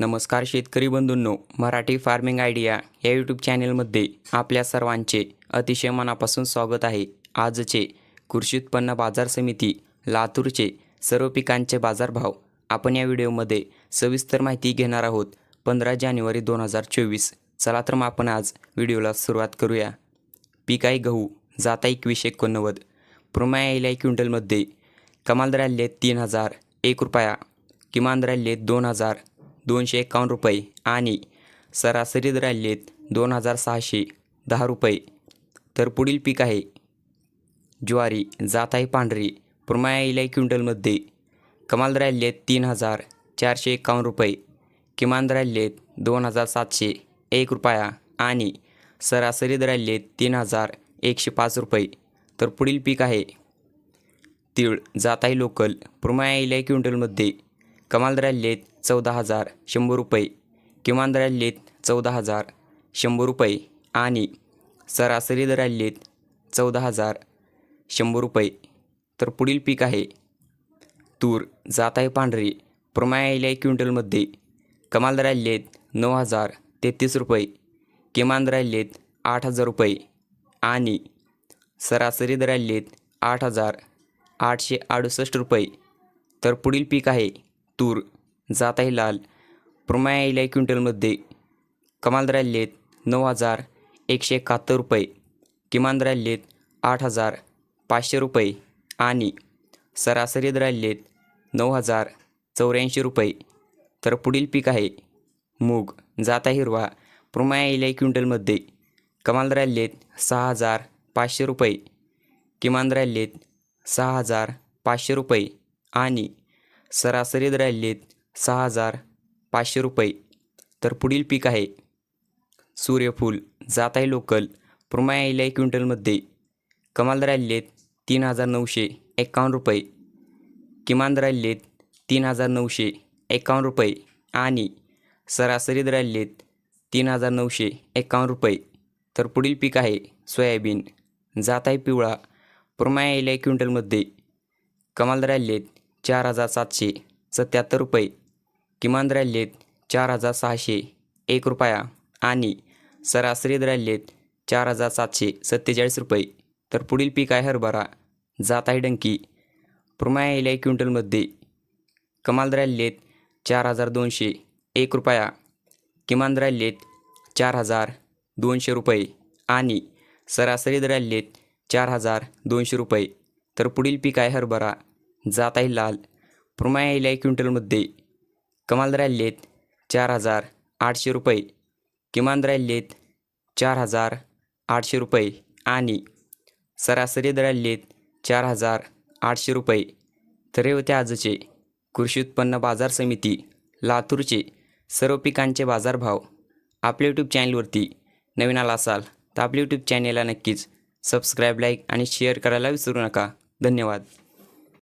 नमस्कार शेतकरी बंधूंनो मराठी फार्मिंग आयडिया या यूट्यूब चॅनेलमध्ये आपल्या सर्वांचे अतिशय मनापासून स्वागत आहे. आजचे कृषी उत्पन्न बाजार समिती लातूरचे सर्व पिकांचे बाजारभाव आपण या व्हिडिओमध्ये सविस्तर माहिती घेणार आहोत पंधरा जानेवारी दोन हजार चोवीस. चला तर मग आपण आज व्हिडिओला सुरुवात करूया. पीक आहे गहू जाता एकवीसशे एकोणनव्वद. प्रमाय यायला क्विंटलमध्ये कमाल दर आले तीन हजार एक रुपया किमान दर आले दोन हजार दोनशे एकावन्न रुपये आणि सरासरी दर आहेत दोन हजार सहाशे दहा रुपये. तर पुढील पीक आहे. ज्वारी जात आहे पांढरी प्रमाया इलाई क्विंटलमध्ये. कमाल दर आहेत तीन हजार चारशे एकावन्न रुपये. किमान दर आहेत दोन हजार सातशे एक रुपया आणि सरासरी दर आहेत तीन हजार एकशे पाच रुपये. तर पुढील पीक आहे. तीळ जात आहे लोकल प्रमाया यायला क्विंटलमध्ये. कमाल दर चौदा हजार शंभर रुपये किमान दर चौदा हजार शंभर रुपये आणि सरासरी दर चौदा हजार शंभर रुपये. तर पुढील पीक आहे. तूर जात आहे पांढरी प्रमाय आहे क्विंटलमध्ये. कमाल दर नऊ हजार तेहतीस रुपये किमान दर आठ हजार रुपये आणि सरासरी दर आठ हजार आठशे अडुसष्ट रुपये. तर पुढील पीक आहे. तूर जात आहे लाल. प्रमाय यायला क्विंटलमध्ये. कमाल राहिलेत नऊ हजार एकशे एकाहत्तर रुपये. किमान राहिलेत आठ हजार पाचशे रुपये. आणि सरासरी राहिलेत नऊ हजार चौऱ्याऐंशी रुपये. तर पुढील पीक आहे मूग जाता हिरवा. प्रमाय यायला क्विंटलमध्ये. कमाल राहिलेत सहा हजार पाचशे रुपये. किमान राहिलेत सहा हजार पाचशे रुपये. आणि सरासरी दर आलेत सहा हजार पाचशे रुपये. तर पुढील पीक आहे. सूर्यफूल जात आहे लोकल. प्रमाय यायला क्विंटलमध्ये कमाल दर तीन हजार नऊशे एकावन्न रुपये. किमान दर तीन हजार नऊशे एकावन्न रुपये. आणि सरासरी दर आलेत तीन हजार नऊशे एकावन्न रुपये. तर पुढील पीक आहे सोयाबीन. जात आहे पिवळा. प्रमाय यायला क्विंटलमध्ये कमाल दर चार हजार सातशे सत्याहत्तर रुपये. किमान दर चार हजार सहाशे एक रुपया आणि सरासरी दर चार हजार सातशे सत्तेचाळीस रुपये. तर पुढील पीक आहे हरभरा जात आहे डंकी. प्रमाय एक क्विंटलमध्ये. कमाल दर चार हजार दोनशे एक रुपया. किमान दर चार हजार दोनशे रुपये आणि सरासरी दर चार हजार दोनशे रुपये. तर पुढील पीक आहे हरभरा जात आहे लाल. प्रमाय यायला क्विंटलमध्ये. कमाल दर चार हजार आठशे रुपये. किमान दर चार हजार आठशे रुपये. आणि सरासरी दर चार हजार आठशे रुपये. तर हे होते आजचे कृषी उत्पन्न बाजार समिती लातूरचे सर्व पिकांचे बाजारभाव. आपल्या यूट्यूब चॅनलवरती नवीन आला असाल तर आपल्या यूट्यूब चॅनेलला नक्कीच सबस्क्राईब लाईक आणि शेअर करायला विसरू नका. धन्यवाद.